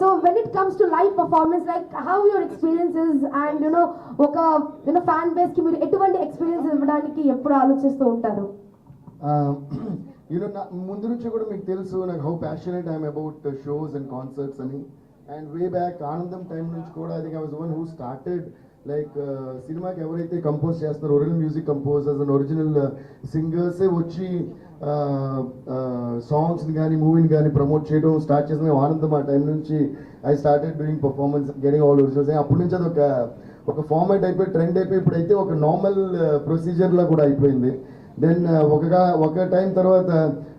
So when it comes to live performance like how your experiences and you know ఒక you know fan బేస్కి మీరు ఎటువంటి experience ఇవ్వడానికి ఎప్పుడు ఆలోచిస్తూ ఉంటారు? యూనో నా ముందు నుంచి కూడా మీకు తెలుసు నాకు how passionate I'm about shows and concerts అని. అండ్ వే బ్యాక్ ఆనందం టైం నుంచి కూడా I think I was one who started like సినిమాకి ఎవరైతే కంపోజ్ చేస్తున్నారో original music composers and original సింగర్సే వచ్చి సాంగ్స్ని కానీ మూవీని కానీ ప్రమోట్ చేయడం స్టార్ట్ చేసిన ఆనందం ఆ టైం నుంచి I started doing performance getting all originals అప్పటి నుంచి అది ఒక ఒక ఫార్మాట్ అయిపోయి ట్రెండ్ అయిపోయి ఇప్పుడైతే ఒక నార్మల్ ప్రొసీజర్లో కూడా అయిపోయింది. దెన్ ఒకగా ఒక టైం తర్వాత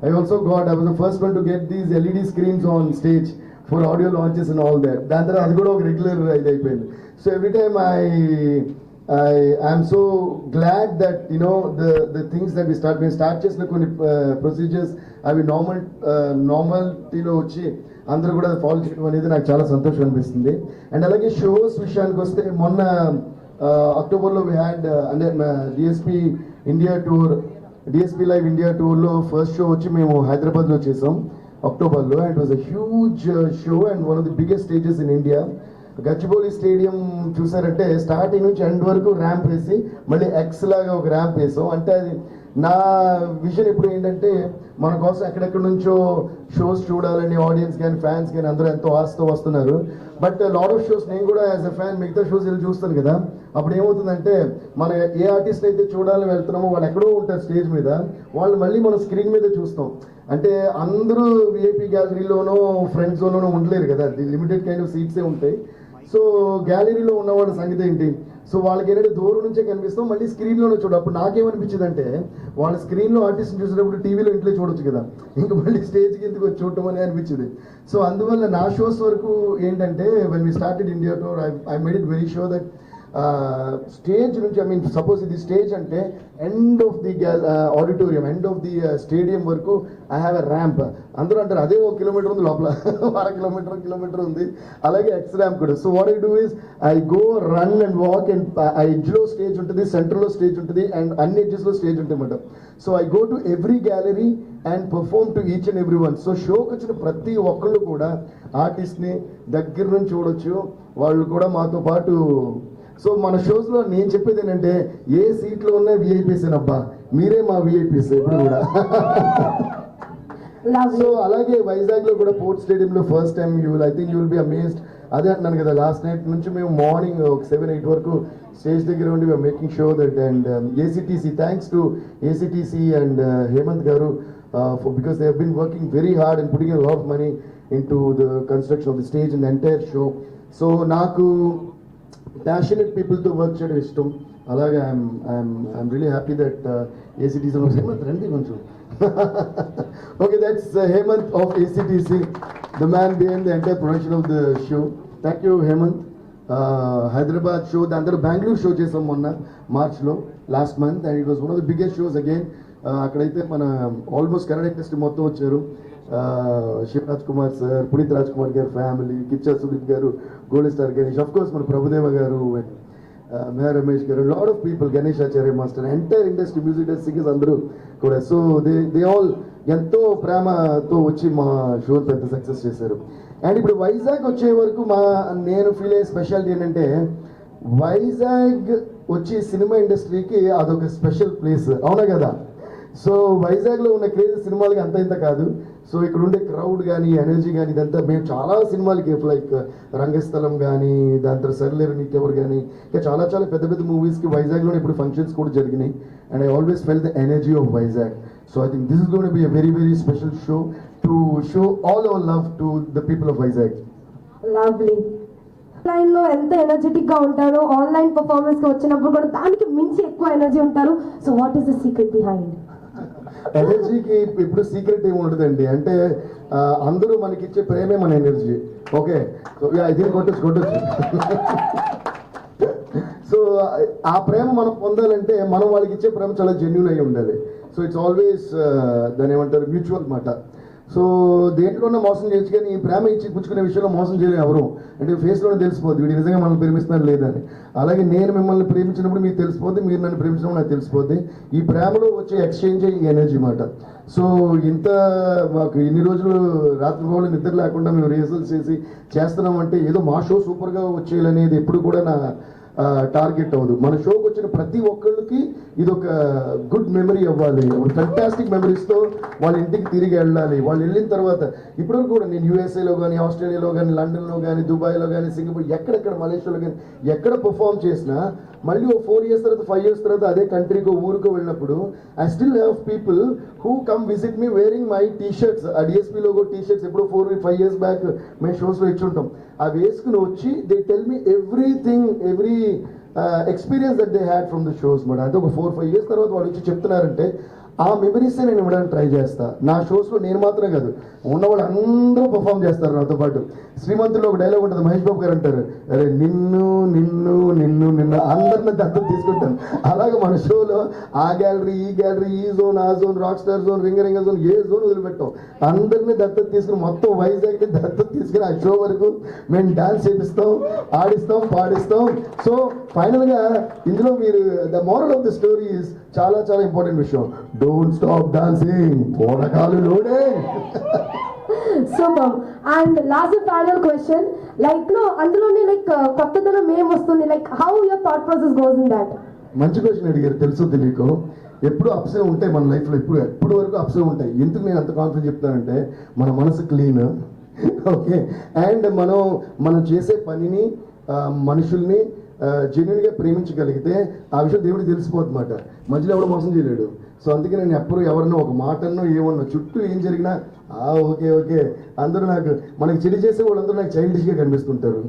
I also got I was the first one to get these LED screens on stage for audio launches and all that దాని తర్వాత అది కూడా ఒక రెగ్యులర్ ఇది అయిపోయింది. So every time I I I'm so glad that you know the the things that we start మేము start చేసిన కొన్ని ప్రొసీజర్స్ అవి నార్మల్ నార్మల్టీలో వచ్చి అందరూ కూడా ఫాలో చేయడం అనేది నాకు చాలా సంతోషం అనిపిస్తుంది అండ్ అలాగే షోస్ విషయానికి వస్తే మొన్న అక్టోబర్లో వి హ్యాడ్ అంటే DSP India tour DSP live India టూర్లో ఫస్ట్ షో వచ్చి మేము హైదరాబాద్లో చేసాం అక్టోబర్లో and was a huge show and one of the biggest stages in India Gachibowli stadium చూసారంటే స్టార్టింగ్ నుంచి ఎండ్ వరకు ర్యాంప్ వేసి మళ్ళీ ఎక్స్ లాగా ఒక ర్యాంప్ వేసాం. అంటే అది నా విజన్ ఇప్పుడు ఏంటంటే మన కోసం ఎక్కడెక్కడ నుంచో షోస్ చూడాలని ఆడియన్స్ కానీ ఫ్యాన్స్ కానీ అందరూ ఎంతో ఆశతో వస్తున్నారు. బట్ లాట్ ఆఫ్ షోస్ నేను కూడా యాజ్ అ ఫ్యాన్ మిగతా షోస్ వెళ్ళి చూస్తాను కదా. అప్పుడు ఏమవుతుందంటే మన ఏ ఆర్టిస్ట్ అయితే చూడాలని వెళ్తున్నామో వాళ్ళు ఎక్కడో ఉంటారు స్టేజ్ మీద. వాళ్ళు మళ్ళీ మనం స్క్రీన్ మీద చూస్తాం. అంటే అందరూ విఐపి గ్యాలరీలోనో ఫ్రంట్ జోన్లోనో ఉండలేరు కదా. లిమిటెడ్ కైండ్ ఆఫ్ సీట్సే ఉంటాయి. సో గ్యాలరీలో ఉన్నవాడు సంగతి ఏంటి? సో వాళ్ళకి ఏంటంటే దూరం నుంచే కనిపిస్తాం మళ్ళీ స్క్రీన్లోనే చూడ. అప్పుడు నాకేమనిపించింది అంటే వాళ్ళ స్క్రీన్లో ఆర్టిస్ట్ చూసేటప్పుడు టీవీలో ఇంట్లో చూడొచ్చు కదా. ఇంకా మళ్ళీ స్టేజ్కి ఎందుకు వచ్చి చూడటం అని అనిపించింది. సో అందువల్ల నా షోస్ వరకు ఏంటంటే when we started India tour I made it very sure that stage నుంచి ఐ మీన్ సపోజ్ ఇది స్టేజ్ అంటే end of the auditorium end of the stadium వరకు ఐ హ్యావ్ ఎ ర్యాంప్ అందరూ అంటారు అదే ఒక కిలోమీటర్ ఉంది లోపల అర కిలోమీటర్ కిలోమీటర్ ఉంది. అలాగే ఎక్స్ ర్యాంప్ కూడా. So what I do is I go run and walk and ఆ ఎడ్జ్లో స్టేజ్ ఉంటుంది సెంటర్లో స్టేజ్ ఉంటుంది అండ్ అన్ని ఎడ్జెస్లో స్టేజ్ ఉంటుంది అన్నమాట. So I go to every gallery and perform to each and every one so షోకి వచ్చిన ప్రతి ఒక్కళ్ళు కూడా ఆర్టిస్ట్ని దగ్గర నుంచి చూడొచ్చు. వాళ్ళు కూడా మాతో పాటు సో మన షోస్లో నేను చెప్పేది ఏంటంటే ఏ సీట్లో ఉన్న విఐపీస్ అబ్బా మీరే మా విఐపీస్ ఇప్పుడు కూడా. సో అలాగే వైజాగ్లో కూడా పోర్ట్ స్టేడియం లో first time you I think you will be amazed అదే అంటున్నాను కదా లాస్ట్ నైట్ నుంచి మేము మార్నింగ్ ఒక సెవెన్ ఎయిట్ వరకు స్టేజ్ దగ్గర ఉండి making show that and ACTC thanks to ACTC and Hemanth garu because they been working very hard and putting lot of money in to the construction of the stage in the entire show so నాకు passionate పీపుల్తో work చేయడం ఇష్టం. అలాగే I'm I'm I'm really happy that ACTC Hemanth రండి కొంచెం. Okay that's Hemanth of ACTC the man behind the entire production of the show thank you Hemanth Hyderabad show దాని తర్వాత Bengaluru show చేసాం మొన్న మార్చ్లో last month and it was one of the biggest shows again అక్కడైతే మన almost Kannada industry మొత్తం వచ్చారు. Shivaraj Kumar sir Puneeth Raj Kumar garu family Kichcha Sudeep garu gold star Ganesh of course మన Prabhudeva garu Meher Ramesh garu lot of people Ganesh Acharya master entire industry music singers అందరూ కూడా. So they they all ఎంతో ప్రేమతో వచ్చి మా show పెద్ద success చేశారు. And ఇప్పుడు వైజాగ్ వచ్చే వరకు మా నేను ఫీల్ అయ్యే స్పెషాలిటీ ఏంటంటే వైజాగ్ వచ్చి సినిమా ఇండస్ట్రీకి అదొక స్పెషల్ ప్లేస్ అవునా కదా? సో వైజాగ్లో ఉన్న క్రేజ్ సినిమాలకి అంత ఇంత కాదు. సో ఇక్కడ ఉండే క్రౌడ్ కానీ ఎనర్జీ కానీ ఇదంతా మేము చాలా సినిమాలకి లైక్ రంగస్థలం కానీ దాని తర్వాత సర్లేరు నీకెవరు కానీ ఇంకా చాలా చాలా పెద్ద పెద్ద మూవీస్కి వైజాగ్లోనే ఇప్పుడు ఫంక్షన్స్ కూడా జరిగినాయి. And I always felt the energy of Vizag so I think this is gonna be a very very special show to show all our love to the people of Vizag lovely ఆన్లైన్లో ఎంత ఎనర్జెటిక్గా ఉంటారో online పర్ఫార్మెన్స్కి వచ్చినప్పుడు కూడా దానికి మించి ఎక్కువ energy ఉంటారు. So what is the secret behind ఎనర్జీకి ఇప్పుడు సీక్రెట్ ఏమి ఉండదండి. అంటే అందరూ మనకి ఇచ్చే ప్రేమే మన ఎనర్జీ. ఓకే? సో యా ఇది కొట్టచ్చు కొట్టచ్చు. సో ఆ ప్రేమ మనం పొందాలంటే మనం వాళ్ళకి ఇచ్చే ప్రేమ చాలా జెన్యున్ అయి ఉండాలి. సో ఇట్స్ ఆల్వేస్ దాని ఏమంటారు మ్యూచువల్ మాట. సో దేంట్లోనే మోసం చేయొచ్చు కానీ ఈ ప్రేమ ఇచ్చి పుచ్చుకునే విషయంలో మోసం చేయలేదు ఎవరు? అంటే ఫేస్లోనే తెలిసిపోద్ది. వీడు నిజంగా మనల్ని ప్రేమిస్తున్నారు లేదని. అలాగే నేను మిమ్మల్ని ప్రేమించినప్పుడు మీకు తెలిసిపోద్ది మీరు నన్ను ప్రేమించినప్పుడు నాకు తెలిసిపోద్ది. ఈ ప్రేమలో వచ్చే ఎక్స్చేంజ్ ఈ ఎనర్జీ మాట. సో ఇంత మాకు ఇన్ని రోజులు రాత్రి నిద్ర లేకుండా మేము రిహర్సల్స్ చేసి చేస్తున్నాం అంటే ఏదో మా షో సూపర్గా వచ్చేయాలనేది ఎప్పుడు కూడా నా టార్గెట్ అవ్వదు. మన షోకి వచ్చిన ప్రతి ఒక్కళ్ళకి ఇది ఒక గుడ్ మెమరీ అవ్వాలి ఫంటాస్టిక్ మెమరీస్తో వాళ్ళ ఇంటికి తిరిగి వెళ్ళాలి. వాళ్ళు వెళ్ళిన తర్వాత ఇప్పటివరకు కూడా నేను యూఎస్ఏలో కానీ ఆస్ట్రేలియాలో కానీ లండన్లో కానీ దుబాయ్లో కానీ సింగపూర్ ఎక్కడెక్కడ మలేషియాలో కానీ ఎక్కడ పర్ఫామ్ చేసినా మళ్ళీ ఓ ఫోర్ ఇయర్స్ తర్వాత ఫైవ్ ఇయర్స్ తర్వాత అదే కంట్రీకో ఊరికో వెళ్ళినప్పుడు I still have people who come visit me wearing my T shirts ఆ డిఎస్పీ లోగో టీ షర్ట్స్ ఎప్పుడో ఫోర్ ఫైవ్ ఇయర్స్ బ్యాక్ మేము షోస్లో ఇచ్చుంటాం. అవి వేసుకుని వచ్చి they tell me everything every experience that they had from the shows madam అంటే ఒక ఫోర్ ఫైవ్ ఇయర్స్ తర్వాత వాళ్ళు వచ్చి చెప్తున్నారంటే ఆ మెమరీస్ నేను ఇవ్వడానికి ట్రై చేస్తా. నా షోస్లో నేను మాత్రమే కాదు ఉన్నవాళ్ళు అందరూ పర్ఫామ్ చేస్తారు నాతో పాటు. శ్రీమంతుల్లో ఒక డైలాగ్ ఉంటుంది మహేష్ బాబు గారు అంటారు అరే నిన్ను నిన్ను నిన్ను నిన్ను అందరిని దత్తత తీసుకుంటాను. అలాగే మన షోలో ఆ గ్యాలరీ ఈ గ్యాలరీ ఈ జోన్ ఆ జోన్ రాక్ స్టార్ జోన్ రింగ రింగ జోన్ ఏ జోన్ వదిలిపెట్టాం. అందరినీ దత్తత తీసుకుని మొత్తం వైజాగ్ని దత్తత తీసుకుని ఆ షో వరకు మేము డాన్స్ చేపిస్తాం ఆడిస్తాం పాడిస్తాం. సో ఫైనల్గా ఇందులో మీరు the moral of the stories చాలా చాలా ఇంపార్టెంట్ విషయం. డోంట్ స్టాప్ డాన్సింగ్ పోనకాలు లోడే. Super and last final question లైక్లో అందులోనే లైక్ కొత్తదనం ఏం వస్తుంది? Like how your thought process goes in that మంచి క్వశ్చన్ అడిగారు. తెలుసు తెలియకు ఎప్పుడు అప్సే ఉంటాయి మన లైఫ్లో ఎప్పుడు ఎప్పుడు వరకు అప్సే ఉంటాయి? ఎందుకు నేను అంత కాన్ఫిడెంట్ చెప్తానంటే మన మనసు క్లీన్ ఓకే అండ్ మనం మనం చేసే పనిని మనుషుల్ని జెన్యున్గా ప్రేమించగలిగితే ఆ విషయం దేవుడికి తెలిసిపోతుందన్నమాట. మధ్యలో ఎవడు మోసం చేయలేడు. సో అందుకే నేను ఎప్పుడు ఎవరినో ఒక మాటన్నో ఏమన్నా చుట్టూ ఏం జరిగినా ఓకే ఓకే. అందరూ నాకు మనకి చెడు చేసే వాళ్ళు అందరూ నాకు చైల్డిష్గా కనిపిస్తుంటారు.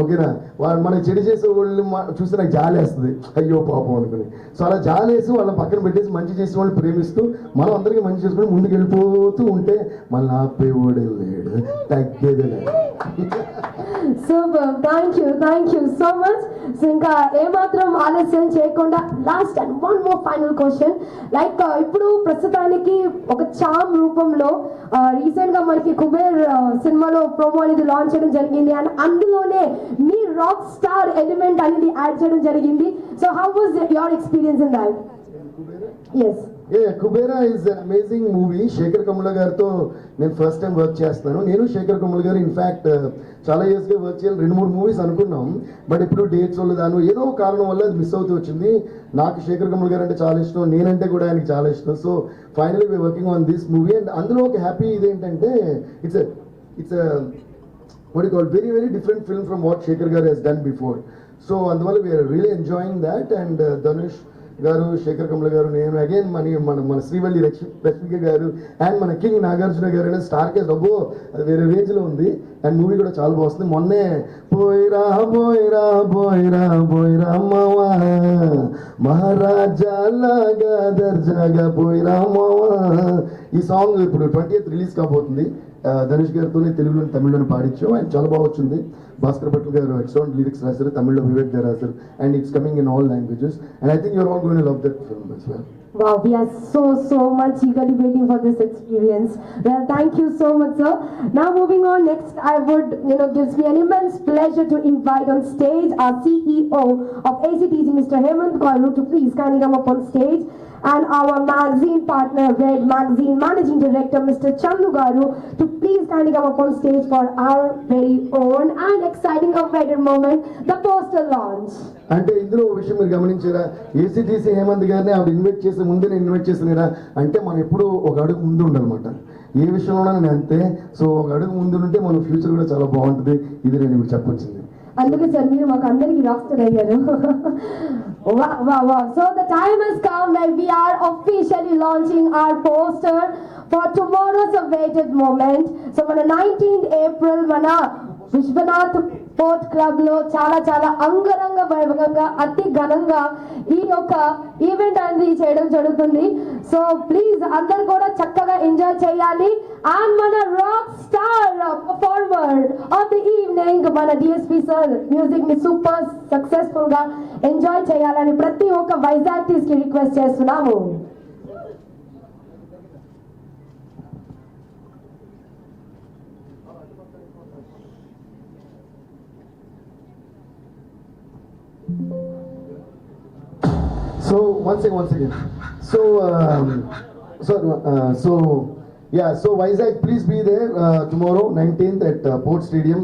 ఓకేనా? వాళ్ళు మనకి చెడు చేసే వాళ్ళు చూస్తే నాకు జాలేస్తుంది. అయ్యో పాపం అనుకుని. సో అలా జాలేసి వాళ్ళ పక్కన పెట్టేసి మంచి చేసే వాళ్ళని ప్రేమిస్తూ మనం అందరికీ మంచి చేసుకుని ముందుకు వెళ్ళిపోతూ ఉంటే మళ్ళీ ఆపేవాడే లేడు. తగ్గేదే లేదు. Super thank you thank you so much so ఇంకా ఏమాత్రం ఆలస్యం చేయకుండా last and one more final question like ఇప్పుడు ప్రస్తుతానికి ఒక చామ్ రూపంలో uh, రీసెంట్గా మనకి కుబేర్ సినిమాలో ప్రోమో అనేది లాంచ్ చేయడం జరిగింది. అండ్ అందులోనే మీ రాక్ స్టార్ ఎలిమెంట్ అనేది యాడ్ చేయడం జరిగింది. So how was your experience in that as a Kubera is amazing movie Sekhar Kammula గారితో నేను ఫస్ట్ టైం వర్క్ చేస్తున్నాను. నేను శేఖర్ కమల గారు ఇన్ఫాక్ట్ uh, చాలా ఇయర్స్గా వర్క్ చేయాలి. రెండు మూడు మూవీస్ అనుకున్నాం. బట్ ఇప్పుడు డేట్స్ వల్ల దాని ఏదో కారణం వల్ల అది మిస్ అవుతూ వచ్చింది. నాకు శేఖర్ కమల్ గారు అంటే చాలా ఇష్టం. నేనంటే కూడా ఆయనకి చాలా ఇష్టం. So finally we working on this movie and అందులో ఒక హ్యాపీ ఇదేంటంటే it's it's what you call very very different film from what Shekhar Garu has done before. So అందువల్ల we're really enjoying that and Dhanush garu Sekhar Kammula గారు నేను again మన మన మన శ్రీవల్లి రష్మిక గారు అండ్ మన కింగ్ నాగార్జున గారు అనే స్టార్ కేస్ అబ్బో అది వేరే రేంజ్లో ఉంది. అండ్ మూవీ కూడా చాలా బాగుంది. మొన్నే పోయిరా పోయిరా పోయిరా పోయిరా మావా. మహారాజా లాగా దర్జాగా పోయిరా మావా. ఈ సాంగ్ ఇప్పుడు ట్వంటీ ఎయిత్ రిలీజ్ కాబోతుంది. ధనుష్ గారితోనే తెలుగులోని తమిళ్ళోనే పాడించాం. అండ్ చాలా బాగా వచ్చింది. భాస్కర్ భట్ గారు ఎక్సలెంట్ లిరిక్స్ రాశారు. తమిళ్ళో వివేక్ గారు రాశారు. And it's coming in all languages and I think you're all going love that film as Wow, we are so, so much eagerly waiting for this experience. Well, thank you so much, sir. Now, moving on, next, I would, you know, gives me an immense pleasure to invite on stage our CEO of ACTG, Mr. Hemant Kauru, to please kindly come up on stage. And our magazine partner, Red Magazine Managing Director, Mr. Chandu Garu, to please kindly come up on stage for our very own and exciting awaited moment, the poster launch. అంటే ఇందులో ఒక విషయం మీరు గమనించారా? ఏసీటీసీ హేమంత్ గారిని ఆవిడ invite చేసే ముందే నేను ఇన్వైట్ చేసినారా అంటే మనం ఎప్పుడు ఒక అడుగు ముందు ఉండాలన్నమాట. ఏ విషయంలో నేను అంతే. సో ఒక అడుగు ముందు ఉంటే మన ఫ్యూచర్ కూడా చాలా బాగుంటుంది. ఇది నేను మీకు చెప్పొచ్చింది. అందుకే సార్ మీరు మాకు అందరికి రాస్టర్ అయ్యారు. So the time has come that we are officially launching our poster for tomorrow's awaited moment so మన నైన్టీన్త్ ఏప్రిల్ మన విశ్వనాథ్ స్పోర్ట్స్ క్లబ్లో చాలా చాలా అంగరంగ వైభవంగా అతి ఘనంగా ఈ యొక్క ఈవెంట్ అనేది చేయడం జరుగుతుంది. సో ప్లీజ్ అందరు కూడా చక్కగా ఎంజాయ్ చేయాలి. అండ్ మన rock star forward of the evening మన డిఎస్పి సార్ మ్యూజిక్ని సూపర్ సక్సెస్ఫుల్గా ఎంజాయ్ చేయాలని ప్రతి ఒక్క వైజాగ్కి రిక్వెస్ట్ చేస్తున్నాము. One second one second so so so yeah so Vizag please be there tomorrow nineteenth at port stadium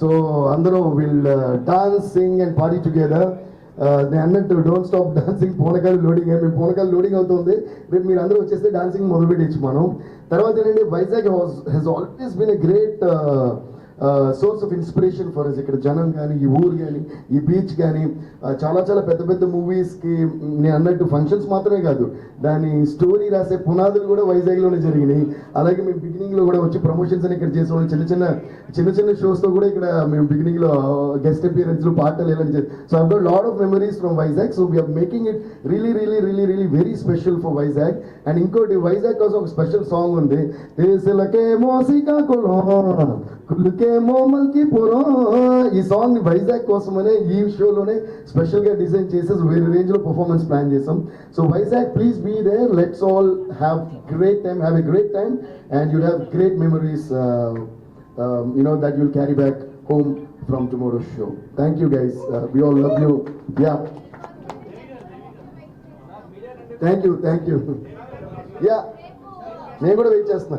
so అందరూ will dance sing and party together నేను అన్నట్టు డోంట్ స్టాప్ డాన్సింగ్ పూనకాలు లోడింగ్ మేము పూనకాలు లోడింగ్ అవుతుంది రేపు మీరు అందరూ వచ్చేస్తే డాన్సింగ్ మొదలుపెట్టేచ్చు మనం తర్వాత ఏంటంటే Vizag has always been a great source of inspiration for us ఇక్కడ జనం కానీ ఈ ఊరు కానీ ఈ బీచ్ కానీ చాలా చాలా పెద్ద పెద్ద మూవీస్కి నేను అన్నట్టు ఫంక్షన్స్ మాత్రమే కాదు దాని స్టోరీ రాసే పునాదులు కూడా వైజాగ్లోనే జరిగినాయి. అలాగే మేము బిగినింగ్లో కూడా వచ్చి ప్రమోషన్స్ అని ఇక్కడ చేసేవాళ్ళం. చిన్న చిన్న చిన్న చిన్న షోస్తో కూడా ఇక్కడ మేము బిగినింగ్లో గెస్ట్ అపియరెన్స్లు పాటలు ఇలా so I got lot of memories from Vizag so we're making it really really really really very special for Vizag and ఇంకోటి వైజాగ్ కోసం ఒక స్పెషల్ సాంగ్ ఉంది. కుళ్ళుకేమో మల్కీపురం ఈ సాంగ్ వైజాగ్ కోసమనే ఈ షోలోనే స్పెషల్గా డిజైన్ చేసేసి వేరే రేంజ్లో పర్ఫార్మెన్స్ ప్లాన్ చేసాం. So Vizag please be there let's all have great time have a great time and you'll have great memories you know that you'll carry back home from tomorrow's show. Thank you guys. Uh, we all love you. Yeah. Thank you thank you yeah నేను కూడా wait చేస్తున్నా.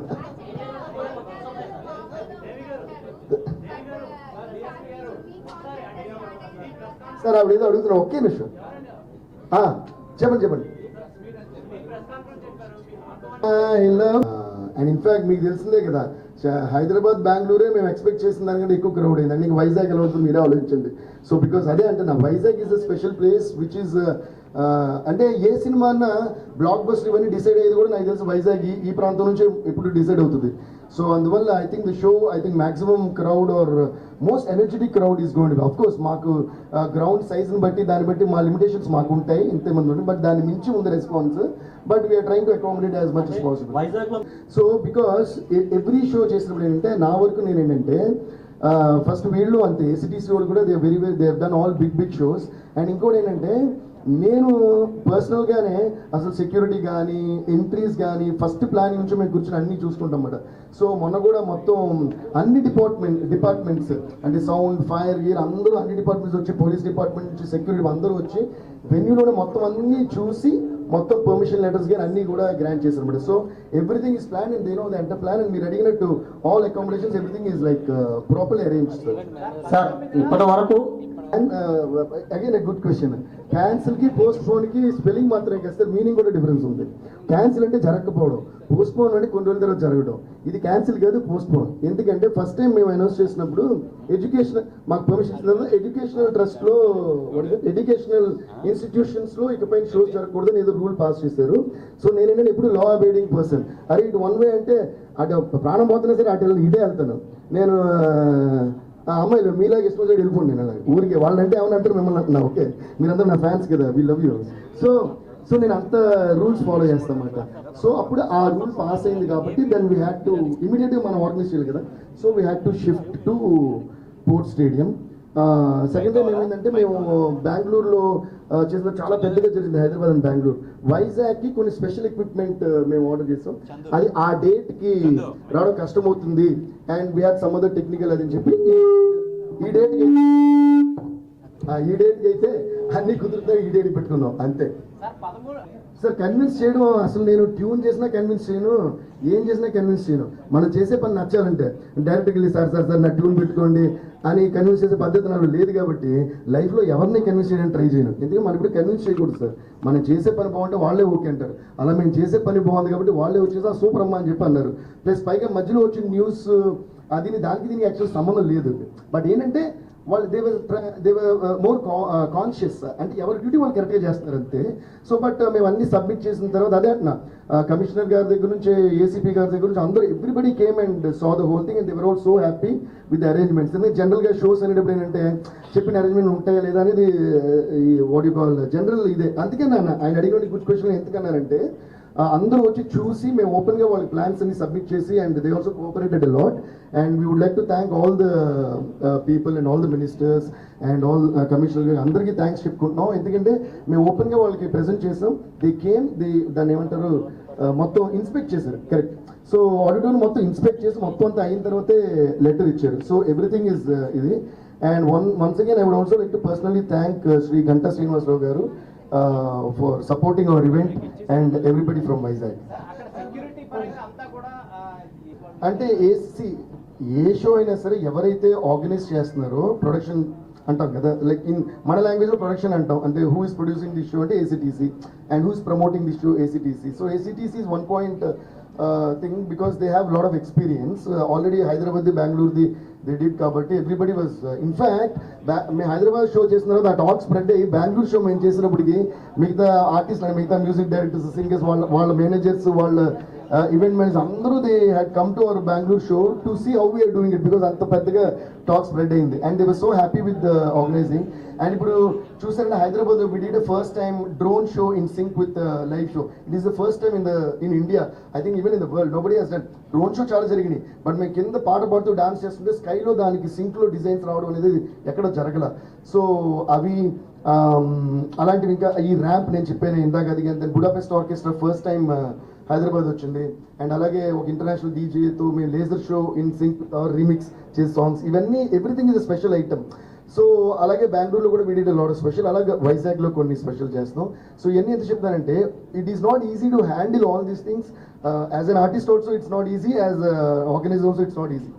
Sir ఆవిడ ఏదో అడుగుతున్నా ఒకే నిమిషం. చెప్పండి చెప్పండి. And in fact మీకు తెలిసిందే కదా హైదరాబాద్ బెంగళూరే మేము ఎక్స్పెక్ట్ చేసిన దానికంటే ఎక్కువ క్రౌడ్ అయింది. అండ్ వైజాగ్ ఎలా అవుతుంది మీరే ఆలోచించండి. సో బికాస్ అదే అంటే నా Vizag is a special place which is అంటే ఏ సినిమా అన్న బ్లాక్ బస్టర్ ఇవన్నీ డిసైడ్ అయ్యేది కూడా నాకు తెలిసి. వైజాగ్ ఈ- ప్రాంతం నుంచి ఇప్పుడు డిసైడ్ అవుతుంది. సో అందువల్ల I think the show I think maximum crowd are most energetic crowd is going of course మాకు గ్రౌండ్ సైజ్ని బట్టి దాన్ని బట్టి మా లిమిటేషన్స్ మాకు ఉంటాయి ఇంతమంది ఉంటాయి బట్ దాన్ని మించి ఉంది response but we are trying to accommodate as much possible so because every show చేసినప్పుడు ఏంటంటే నా వరకు నేను ఏంటంటే ఫస్ట్ వీళ్ళు అంతే. ఏసీటీసీ వాళ్ళు కూడా they very very they done all big big shows and ఇంకోటి ఏంటంటే నేను పర్సనల్గానే అసలు సెక్యూరిటీ కానీ ఎంట్రీస్ కానీ ఫస్ట్ ప్లాన్ నుంచి మేము కూర్చొని అన్ని చూసుకుంటాం అన్నమాట. సో మొన్న కూడా మొత్తం అన్ని డిపార్ట్మెంట్ డిపార్ట్మెంట్స్ అంటే సౌండ్ ఫైర్ గీర్ అందరూ అన్ని డిపార్ట్మెంట్స్ వచ్చి పోలీస్ డిపార్ట్మెంట్ నుంచి సెక్యూరిటీ అందరూ వచ్చి వెన్యూలోనే మొత్తం అన్ని చూసి మొత్తం పర్మిషన్ లెటర్స్ కానీ అన్ని కూడా గ్రాంట్ చేశారు so everything is plan and they know the entire plan and మీరు అడిగినట్టు all accommodations everything is like properly arrange sir ఇప్పటి వరకు అండ్ అగైన్ గుడ్ క్వశ్చన్ క్యాన్సిల్కి పోస్ట్ పోన్కి స్పెల్లింగ్ మాత్రమే కదా మీనింగ్ కూడా డిఫరెన్స్ ఉంది. క్యాన్సిల్ అంటే జరగకపోవడం పోస్ట్ పోన్ అంటే కొన్ని రోజుల తర్వాత జరగడం. ఇది క్యాన్సిల్ కాదు పోస్ట్ పోన్ ఎందుకంటే ఫస్ట్ టైం మేము అనౌన్స్ చేసినప్పుడు ఎడ్యుకేషన్ మాకు పర్మిషన్ ఇచ్చిన ఎడ్యుకేషనల్ ట్రస్ట్లో ఎడ్యుకేషనల్ ఇన్స్టిట్యూషన్స్లో ఇకపై షోస్ జరగకూడదని ఏదో రూల్ పాస్ చేశారు. సో నేనేంటంటే ఇప్పుడు లా అబైడింగ్ పర్సన్ అరే ఇటు వన్ వే అంటే అటు ప్రాణం పోతున్నా సరే అటు ఇదే వెళ్తాను. నేను ఆ అమ్మాయిలు మీలాగే ఇష్టం సైడ్ వెళ్ళిపోండి నేను అలాగే. ఊరికి వాళ్ళంటే ఏమన్నా అంటారు మిమ్మల్ని? అంటున్నా ఓకే. మీరందరూ నా ఫ్యాన్స్ కదా we love you so so నేను అంత రూల్స్ ఫాలో చేస్తాను అనమాట సో అప్పుడు ఆ రూల్ పాస్ అయింది కాబట్టి దెన్ వీ హ్యాడ్ టు ఇమీడియట్గా మనం ఆర్గనైజ్ చేయాలి కదా. So we had to shift to port stadium second time ఏమైందంటే మేము బెంగళూరులో చేసిన చాలా పెద్దగా జరిగింది హైదరాబాద్ అండ్ బెంగళూరు. వైజాగ్కి కొన్ని స్పెషల్ ఎక్విప్మెంట్ మేము ఆర్డర్ చేస్తాం అది ఆ డేట్కి రావడం కష్టం అవుతుంది and we had some other technical అది అని చెప్పి ఈ- ఈ డేట్కి ఆ, ఈ డేట్కి అయితే అన్ని కుదురుతాయి ఈ డేట్ పెట్టుకుందాం అంతే. సార్ కన్విన్స్ చేయడం అసలు నేను ట్యూన్ చేసినా కన్విన్స్ చేయను ఏం చేసినా కన్విన్స్ చేయను. మనం చేసే పని నచ్చాలంటే డైరెక్ట్గా వెళ్ళి సార్ సార్ సార్ నా ట్యూన్ పెట్టుకోండి అని కన్విన్స్ చేసే పద్ధతి నాకు లేదు కాబట్టి లైఫ్లో ఎవరిని కన్విన్స్ చేయడానికి ట్రై చేయను. ఎందుకంటే మనం ఇప్పుడు కన్విన్స్ చేయకూడదు సార్. మనం చేసే పని బాగుంటే వాళ్ళే ఓకే అంటారు. అలా మేము చేసే పని బాగుంది కాబట్టి వాళ్ళే వచ్చేసి సూపర్ అమ్మా అని చెప్పి అన్నారు. ప్లస్ పైగా మధ్యలో వచ్చిన న్యూస్ అది దానికి దీనికి యాక్చువల్ సంబంధం లేదు. బట్ ఏంటంటే వాళ్ళు దేవ దేవ మోర్ కాన్షియస్ అంటే ఎవరి డ్యూటీ వాళ్ళు కరెక్ట్గా చేస్తున్నారు అంతే సో బట్ uh, మేము అన్ని సబ్మిట్ చేసిన తర్వాత అదే అంటున్నా. Uh, కమిషనర్ గారి దగ్గర నుంచి ఏసీపీ గారి దగ్గర నుంచి అందరూ everybody came and saw the whole thing and they were all so happy with arrangements ఎందుకంటే జనరల్గా షోస్ అనేటప్పుడు ఏంటంటే చెప్పిన అరేంజ్మెంట్ ఉంటాయా లేదా అనేది ఈ వాట్ యూ కాల్ జనరల్ ఇదే. అందుకే నాన్న ఆయన అడిగిన గుడ్ క్వశ్చన్ ఎందుకన్నారంటే అందరూ వచ్చి చూసి మేము ఓపెన్గా వాళ్ళ ప్లాన్స్ అన్ని సబ్మిట్ చేసి and they also cooperated lot and we would like to thank all the people and all the ministers and all commissioner అందరికీ థ్యాంక్స్ చెప్పుకుంటున్నాం. ఎందుకంటే మేము ఓపెన్గా వాళ్ళకి ప్రెజెంట్ చేసాం. ది కేమ్ ది దాన్ని ఏమంటారు uh, మొత్తం ఇన్స్పెక్ట్ చేశారు. కరెక్ట్ సో ఆడిటోర్ మొత్తం ఇన్స్పెక్ట్ చేసి మొత్తం అంతా అయిన తర్వాతే లెటర్ ఇచ్చారు. సో ఎవ్రీథింగ్ ఇస్ ఇది. And one once again I would also like to personally thank Shri Ganta Srinivasa Rao garu. For supporting our event and everybody from Vizag అంటే AC ఏ show అయినా సరే ఎవరైతే ఆర్గనైజ్ చేస్తున్నారో production అంటాం కదా like in మన లాంగ్వేజ్లో ప్రొడక్షన్ అంటాం. అంటే who is producing this show అంటే ACTC and who is promoting this show ACTC so ACTC is one point thing because they have lot of experience already హైదరాబాద్ది బెంగళూరుది they did కాబట్టి everybody was in fact మేము Hyderabad show చేసిన తర్వాత ఆ talk spread అయ్యి Bengaluru show మేము చేసినప్పటికీ మిగతా ఆర్టిస్ట్ మిగతా మ్యూజిక్ డైరెక్టర్స్ సింగర్స్ వాళ్ళ వాళ్ళ మేనేజర్స్ వాళ్ళ ఈవెంట్ మేనేజర్స్ అందరూ they had come to our Bengaluru show to see how we are doing it because అంత పెద్దగా టాక్ స్ప్రెడ్ అయింది. And they were so happy with organizing and ఇప్పుడు చూసారంటే Hyderabad we did first time drone show in sync with live show it is the first time in the in India I think even in the world nobody has done drone show చాలా జరిగినాయి. But మేము కింద పాట పాడుతూ dance చేస్తుంటే స్కైలో దానికి సింక్లో designs రావడం అనేది ఎక్కడ జరగల. సో అవి Um, అలాంటివి ఇంకా ఈ ర్యాంప్ నేను చెప్పాను ఇందాక అది Budapest orchestra first time uh, Hyderabad వచ్చింది. అండ్ అలాగే ఒక ఇంటర్నేషనల్ డీజేతో మేము laser show in sync remix చేసే సాంగ్స్ ఇవన్నీ everything is special item so అలాగే బెంగళూరులో కూడా వీడి లాడ్ స్పెషల్ అలాగే వైజాగ్లో కొన్ని స్పెషల్ చేస్తున్నాం. సో ఇవన్నీ ఎంత చెప్తానంటే it is not easy to handle all these things as an artist also it's not easy as organizer also it's not easy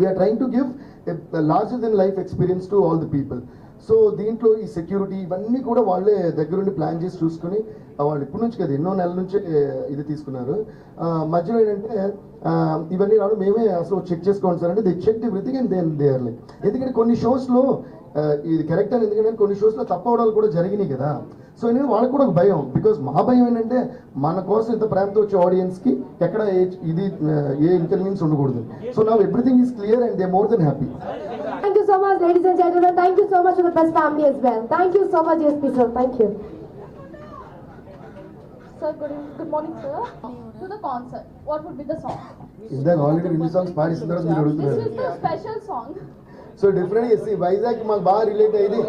we are trying to give larger than life experience to all the people so దీంట్లో ఈ security ఇవన్నీ కూడా వాళ్ళే దగ్గరుండి plan చేసి చూసుకుని వాళ్ళు ఇప్పటి నుంచి కదా ఎన్నో నెలల నుంచే ఇది తీసుకున్నారు. మధ్యలో ఏంటంటే ఇవన్నీ రావడం మేమే అసలు చెక్ చేసుకోండి సార్ అంటే they check everything and then they are like ఎందుకంటే కొన్ని షోస్లో ఇది కరెక్ట్ అని ఎందుకంటే కొన్ని షోస్లో తప్పవడాలు కూడా జరిగినాయి కదా సో నేను వాళ్ళకి కూడా ఒక భయం బికాస్ మా భయం ఏంటంటే మన కోసం ఇంత ప్రేమతో వచ్చే ఆడియన్స్కి ఎక్కడ ఏ ఇది ఏ ఇన్కన్వీనియన్స్ ఉండకూడదు సో నా everything is clear and they more than happy Thank you so much, ladies and gentlemen. Thank you so much to the best family as well. Thank you so much, SP sir. Thank you. Sir, good, good morning, sir. To the concert, what would be the song? ఇందాక already రెండు songs పాడిస్తున్న తర్వాత మీరు This అడుగుతున్నారు is the special song. So different SC Vizag మాకు బాగా relate అయ్యింది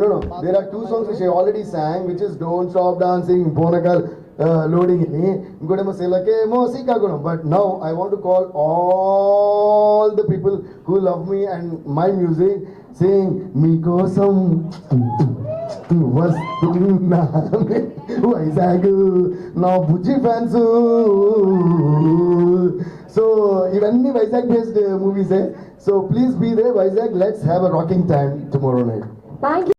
no no there are two songs which I already song which is don't stop dancing పోనకాల్ loading అని ఇంకోటేమో సిలకేమో Srikakulam but now I want call all the people who love me and my music saying మీకోసం వస్తున్నా వైజాగ్ నా బుజ్జి fans. So ఇవన్నీ Vizag based మూవీసే so please be there Vizag. Let's have a rocking time tomorrow night thank.